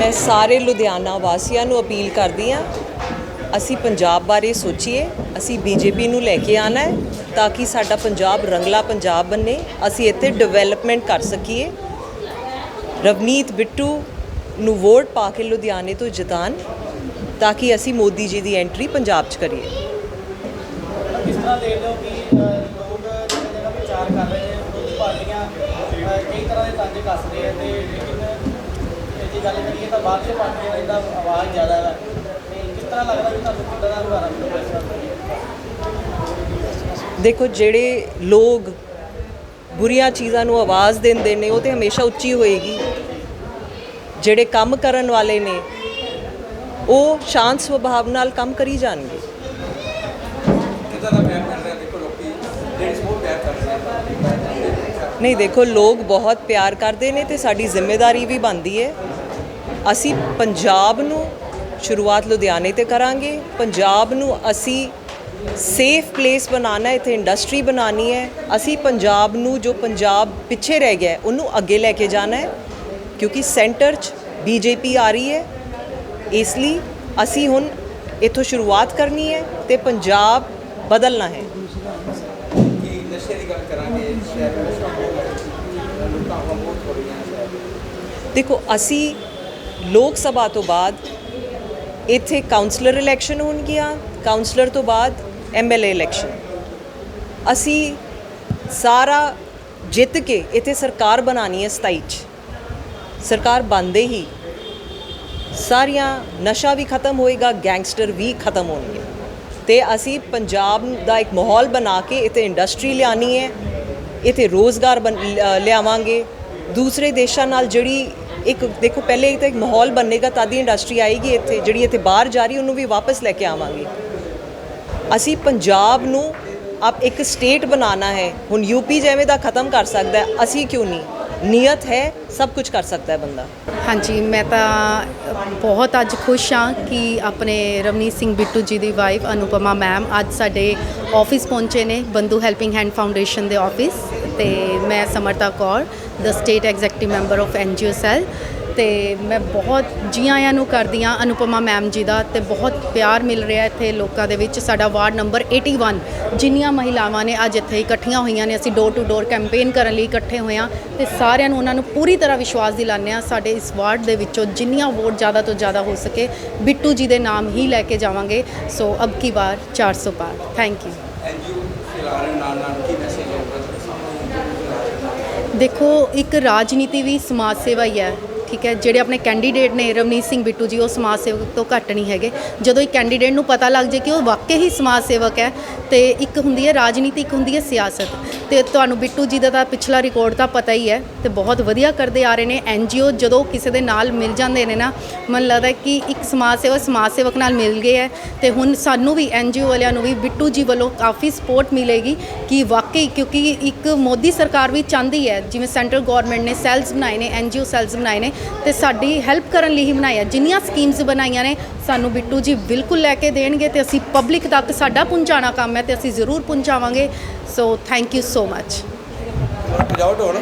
ਮੈਂ ਸਾਰੇ ਲੁਧਿਆਣਾ ਵਾਸੀਆਂ ਨੂੰ ਅਪੀਲ ਕਰਦੀ ਹਾਂ, ਅਸੀਂ ਪੰਜਾਬ ਬਾਰੇ ਸੋਚੀਏ, ਅਸੀਂ ਬੀਜੇਪੀ ਨੂੰ ਲੈ ਕੇ ਆਣਾ ਹੈ ਤਾਂ ਕਿ ਸਾਡਾ ਪੰਜਾਬ ਰੰਗਲਾ ਪੰਜਾਬ ਬਣੇ ਅਸੀਂ ਇੱਥੇ ਡਿਵੈਲਪਮੈਂਟ ਕਰ ਸਕੀਏ। ਰਵਨੀਤ ਬਿੱਟੂ ਨੂੰ ਵੋਟ ਪਾ ਕੇ ਲੁਧਿਆਣੇ ਤੋਂ ਜਿਤਾਨ ਤਾਂ ਕਿ ਅਸੀਂ ਮੋਦੀ ਜੀ ਦੀ ਐਂਟਰੀ ਪੰਜਾਬ 'ਚ ਕਰੀਏ। ਕਿਸ ਤਰ੍ਹਾਂ ਦੇਖਦੇ ਹੋ ਕਿ ਲੋਕ ਜਿਹੜਾ ਵਿਚਾਰ ਕਰ ਰਹੇ ਨੇ ਵਿਰੋਧੀ ਪਾਰਟੀਆਂ ਕਈ ਤਰ੍ਹਾਂ ਦੇ ਤੰਜ ਕੱਸ ਰਹੇ ਤੇ ਜੇ ਗੱਲ ਕਰੀਏ ਤਾਂ ਬਾਹਰਲੇ ਪਾਰਟੀਆਂ ਦਾ ਇਹਦਾ ਆਵਾਜ਼ ਜ਼ਿਆਦਾ ਹੈ ਤੇ ਕਿਸ ਤਰ੍ਹਾਂ ਲੱਗਦਾ ਵੀ ਤੁਹਾਨੂੰ ਕਿੱਦਾਂ ਦਾ ਹੰਗਾਰਾ ਮਿਲੂਗਾ ਇਸ ਵਾਰ ਦੇਖੋ ਜਿਹੜੇ ਲੋਕ ਬੁਰੀਆਂ ਚੀਜ਼ਾਂ ਨੂੰ ਆਵਾਜ਼ ਦਿੰਦੇ ਨੇ ਉਹ ਤੇ ਹਮੇਸ਼ਾ ਉੱਚੀ ਹੋਏਗੀ। ਜਿਹੜੇ ਕੰਮ ਕਰਨ ਵਾਲੇ ਨੇ ਉਹ ਸ਼ਾਂਤ ਸੁਭਾਅ ਨਾਲ ਕੰਮ ਕਰੀ ਜਾਣਗੇ। ਦਾ ਨਹੀਂ ਦੇਖੋ ਲੋਕ ਬਹੁਤ ਪਿਆਰ ਕਰਦੇ ਨੇ ਤੇ ਸਾਡੀ ਜ਼ਿੰਮੇਵਾਰੀ ਵੀ ਬਣਦੀ ਹੈ। ਅਸੀਂ ਪੰਜਾਬ ਨੂੰ ਸ਼ੁਰੂਆਤ ਲੁਧਿਆਣੇ ਤੇ ਕਰਾਂਗੇ। ਪੰਜਾਬ ਨੂੰ ਅਸੀਂ ਸੇਫ ਪਲੇਸ ਬਣਾਉਣਾ ਹੈ ਇੱਥੇ ਇੰਡਸਟਰੀ ਬਣਾਉਣੀ ਹੈ। ਅਸੀਂ ਪੰਜਾਬ ਨੂੰ ਜੋ ਪੰਜਾਬ ਪਿੱਛੇ ਰਹਿ ਗਿਆ ਉਹਨੂੰ ਅੱਗੇ ਲੈ ਕੇ ਜਾਣਾ ਹੈ ਕਿਉਂਕਿ ਸੈਂਟਰ 'ਚ ਬੀਜੇਪੀ ਆ ਰਹੀ ਹੈ। ਇਸ ਲਈ ਅਸੀਂ ਹੁਣ ਇੱਥੋਂ ਸ਼ੁਰੂਆਤ ਕਰਨੀ ਹੈ ਤੇ ਪੰਜਾਬ ਬਦਲਣਾ ਹੈ। ਕਿ ਨਸ਼ੇ ਦੀ ਗੱਲ ਕਰਾਂਗੇ ਸ਼ਹਿਰ ਵਿੱਚ। ਦੇਖੋ ਅਸੀਂ ਲੋਕ ਸਭਾ ਤੋਂ ਬਾਅਦ ਇੱਥੇ ਕਾਉਂਸਲਰ ਇਲੈਕਸ਼ਨ ਹੋਣਗੀਆਂ ਕਾਉਂਸਲਰ ਤੋਂ ਬਾਅਦ ਐਮਐਲਏ ਇਲੈਕਸ਼ਨ ਅਸੀਂ ਸਾਰਾ ਜਿੱਤ ਕੇ ਇੱਥੇ ਸਰਕਾਰ ਬਣਾਣੀ ਹੈ 27 ਚ। ਸਰਕਾਰ ਬਣਦੇ ਹੀ ਸਾਰੀਆਂ ਨਸ਼ਾ ਵੀ ਖਤਮ ਹੋਏਗਾ ਗੈਂਗਸਟਰ ਵੀ ਖਤਮ ਹੋਣਗੇ। ਤੇ ਅਸੀਂ ਪੰਜਾਬ ਦਾ ਇੱਕ ਮਾਹੌਲ ਬਣਾ ਕੇ ਇੱਥੇ ਇੰਡਸਟਰੀ ਲਿਆਣੀ ਹੈ, ਇੱਥੇ ਰੋਜ਼ਗਾਰ ਬਣ- ਲਿਆ- ਲਿਆਵਾਂਗੇ। ਦੂਸਰੇ ਦੇਸ਼ਾਂ ਨਾਲ ਜਿਹੜੀ ਇੱਕ ਦੇਖੋ, ਪਹਿਲੇ ਤਾਂ ਇੱਕ ਮਾਹੌਲ ਬਣੇਗਾ, ਤਾਂ ਦੀ ਇੰਡਸਟਰੀ ਆਏਗੀ ਇੱਥੇ, ਜਿਹੜੀ ਇੱਥੇ ਬਾਹਰ ਜਾ ਰਹੀ ਉਹਨੂੰ ਵੀ ਵਾਪਸ ਲੈ ਕੇ ਆਵਾਂਗੇ। ਅਸੀਂ ਪੰਜਾਬ ਨੂੰ ਆਪ ਇੱਕ ਸਟੇਟ ਬਣਾਉਣਾ ਹੈ, ਹੁਣ ਯੂਪੀ ਜਿਵੇਂ ਦਾ ਖਤਮ ਕਰ ਸਕਦਾ ਅਸੀਂ ਕਿਉਂ ਨਹੀਂ? ਨੀਅਤ ਹੈ, ਸਭ ਕੁਝ ਕਰ ਸਕਦਾ ਹੈ ਬੰਦਾ। ਹਾਂਜੀ, ਮੈਂ ਤਾਂ ਬਹੁਤ ਅੱਜ ਖੁਸ਼ ਹਾਂ ਕਿ ਆਪਣੇ ਰਵਨੀਤ ਸਿੰਘ ਬਿੱਟੂ ਜੀ ਦੀ ਵਾਈਫ ਅਨੁਪਮਾ ਮੈਮ ਅੱਜ ਸਾਡੇ ਆਫਿਸ ਪਹੁੰਚੇ ਨੇ ਬੰਧੂ ਹੈਲਪਿੰਗ ਹੈਂਡ ਫਾਊਂਡੇਸ਼ਨ ਦੇ ਆਫਿਸ ਤੇ ਮੈਂ Samrata Kaur the state executive member of NGO cell ਤੇ ਮੈਂ ਬਹੁਤ ਜੀ ਆਇਆਂ ਨੂੰ ਕਰਦੀ ਹਾਂ ਅਨੁਪਮਾ ਮੈਮ ਜੀ ਦਾ, ਤੇ ਬਹੁਤ ਪਿਆਰ ਮਿਲ ਰਿਹਾ ਇੱਥੇ ਲੋਕਾਂ ਦੇ ਵਿੱਚ। ਸਾਡਾ ਵਾਰਡ ਨੰਬਰ 81 ਜਿੰਨੀਆਂ ਮਹਿਲਾਵਾਂ ਨੇ ਅੱਜ ਇੱਥੇ ਇਕੱਠੀਆਂ ਹੋਈਆਂ ਨੇ, ਅਸੀਂ ਡੋਰ ਟੂ ਡੋਰ ਕੈਂਪੇਨ ਕਰਨ ਲਈ ਇਕੱਠੇ ਹੋਏ ਹਾਂ ਤੇ ਸਾਰਿਆਂ ਨੂੰ ਉਹਨਾਂ ਨੂੰ ਪੂਰੀ ਤਰ੍ਹਾਂ ਵਿਸ਼ਵਾਸ ਦਿਲਾਉਂਦੇ ਹਾਂ ਸਾਡੇ ਇਸ ਵਾਰਡ ਦੇ ਵਿੱਚੋਂ ਜਿੰਨੀਆਂ ਵੋਟ ਜ਼ਿਆਦਾ ਤੋਂ ਜ਼ਿਆਦਾ ਹੋ ਸਕੇ, ਬਿੱਟੂ ਜੀ ਦੇ ਨਾਮ ਹੀ ਲੈ ਕੇ ਜਾਵਾਂਗੇ। ਸੋ, ਅਬ ਕੀ ਵਾਰ 400 ਪਾਰ। ਥੈਂਕ ਯੂ ਐਨਜੀਓ ਚਲਾ ਨਾਲ ਨਾਲ ਕੀ ਦੇਖੋ ਇੱਕ ਰਾਜਨੀਤੀ ਵੀ ਸਮਾਜ ਸੇਵਾ ਹੀ ਹੈ। ਠੀਕ ਹੈ, ਜਿਹੜੇ ਆਪਣੇ ਕੈਂਡੀਡੇਟ ਨੇ ਰਵਨੀਤ ਸਿੰਘ ਬਿੱਟੂ ਜੀ, ਉਹ ਸਮਾਜ ਸੇਵਕ ਤੋਂ ਘੱਟ ਨਹੀਂ ਹੈਗੇ। ਜਦੋਂ ਇੱਕ ਕੈਂਡੀਡੇਟ ਨੂੰ ਪਤਾ ਲੱਗ ਜੇ ਕਿ ਉਹ ਵਾਕਈ ਹੀ ਸਮਾਜ ਸੇਵਕ ਹੈ, ਤੇ ਇੱਕ ਹੁੰਦੀ ਹੈ ਰਾਜਨੀਤੀ, ਇੱਕ ਹੁੰਦੀ ਹੈ ਸਿਆਸਤ। ਤੇ ਤੁਹਾਨੂੰ ਬਿੱਟੂ ਜੀ ਦਾ ਤਾਂ ਪਿਛਲਾ ਰਿਕਾਰਡ ਤਾਂ ਪਤਾ ਹੀ ਹੈ ਤੇ ਬਹੁਤ ਵਧੀਆ ਕਰਦੇ ਆ ਰਹੇ ਨੇ ਐਨਜੀਓ ਜਦੋਂ ਕਿਸੇ ਦੇ ਨਾਲ ਮਿਲ ਜਾਂਦੇ ਨੇ ਨਾ, ਮਨ ਲੱਗਦਾ ਕਿ ਇੱਕ ਸਮਾਜ ਸੇਵਕ ਸਮਾਜ ਸੇਵਕ ਨਾਲ ਮਿਲ ਗਏ ਹੈ। ਤੇ ਹੁਣ ਸਾਨੂੰ ਵੀ ਐਨਜੀਓ ਵਾਲਿਆਂ ਨੂੰ ਵੀ ਬਿੱਟੂ ਜੀ ਵੱਲੋਂ ਕਾਫੀ ਸਪੋਰਟ ਮਿਲੇਗੀ ਕਿ ਵਾਕਈ ਕਿਉਂਕਿ ਇੱਕ ਮੋਦੀ ਸਰਕਾਰ ਵੀ ਚਾਹੁੰਦੀ ਹੈ, ਜਿਵੇਂ ਸੈਂਟਰਲ ਗਵਰਨਮੈਂਟ ਨੇ ਸੈਲਸ ਬਣਾਏ ਨੇ ਐਨਜੀਓ ਸੈਲਸ ਬਣਾਏ ਨੇ ਤੇ ਸਾਡੀ ਹੈਲਪ ਕਰਨ ਲਈ ਹੀ ਬਣਾਏ ਜਿੰਨੀਆਂ ਸਕੀਮਸ ਬਣਾਈਆਂ ਨੇ, ਸਾਨੂੰ ਬਿੱਟੂ ਜੀ ਬਿਲਕੁਲ ਲੈ ਕੇ ਦੇਣਗੇ ਤੇ ਅਸੀਂ ਪਬਲਿਕ ਤੱਕ ਸਾਡਾ ਪਹੁੰਚਾਉਣਾ ਕੰਮ ਹੈ ਤੇ ਅਸੀਂ ਜ਼ਰੂਰ ਪਹੁੰਚਾਵਾਂਗੇ। ਸੋ ਥੈਂਕ ਯੂ ਸੋ ਮੱਚ ਪਜਾਉਟ ਹੋਣ